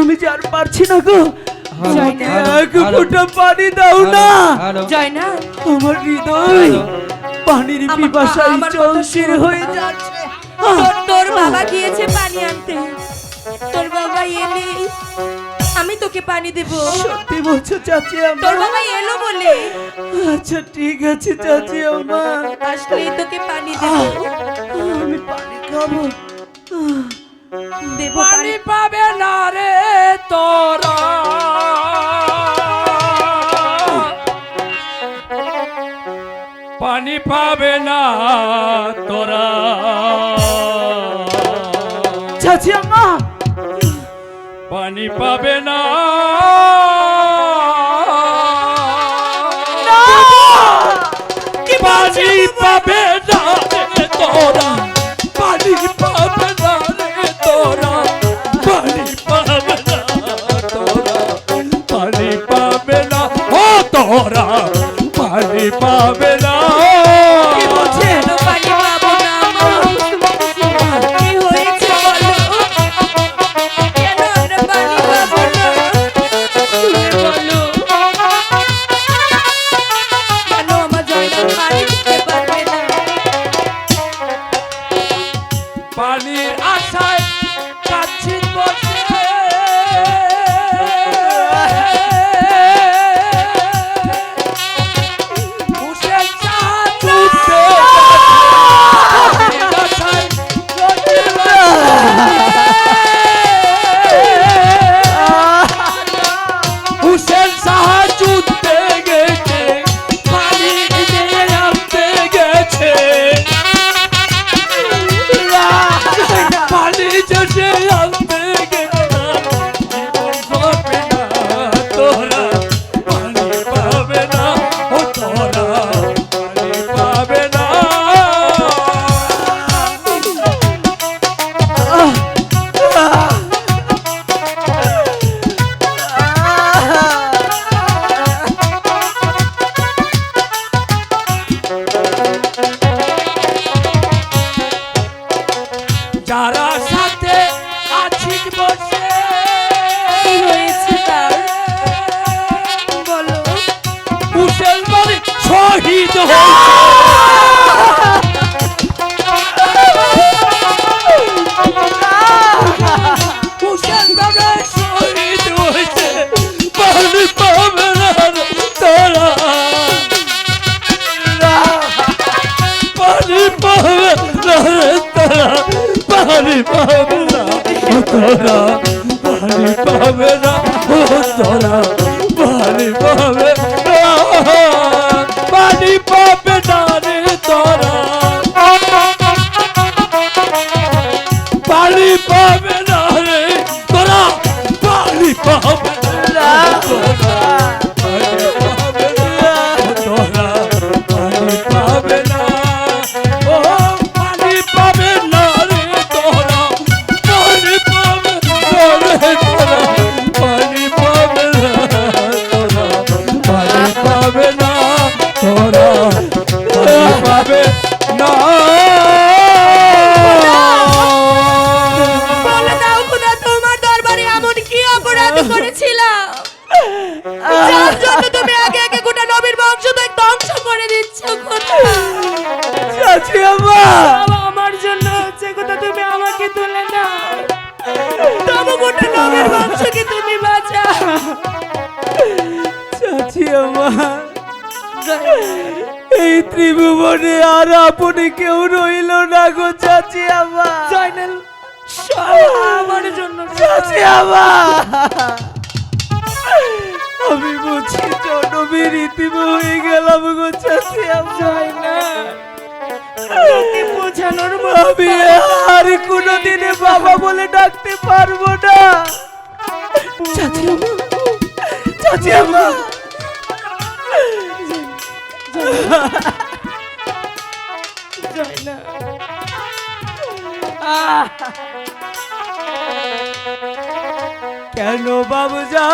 আমি যে আর পারছি না গো। যাই না। এক ফোঁটা পানি দাও না। যায় না আমার হৃদয় পানির পিপাসায়। হয়ে যাচ্ছে। তোর বাবা গিয়েছে পানি আনতে। তোর বাবা এলে আমি তোকে পানি দেব। সত্যি বলছো চাচি তোর বাবা এলো বলে। আচ্ছা ঠিক আছে চাচি আমার। আসলেই তোকে পানি দেব। আমি পানি খাব। দেব পানি পাবে না রে তোরা। পানি পাবে না তোরা। চাচি আমার পানি পাবে না পানি শহীদ হয়েছে পাবে না বাবা, আমার জন্য হচ্ছে কোথা তুমি আমাকে তুলে না তবু গোটা নবীর বংশকে তুমি বাঁচাও। চাচি আমার এই ত্রিভুবনে আর আপনি কেউ রইল না গো চাচি আমার। জয়নাল আমার জন্য চাচি আমার আমি বুঝি জনবীর ইতিম হয়ে গেলাম গো চাচি আমার। না বোঝানোর আমি আর কোনোদিনে বাবা বলে ডাকতে পারব না। চাচি চাচি কেন বাবু যা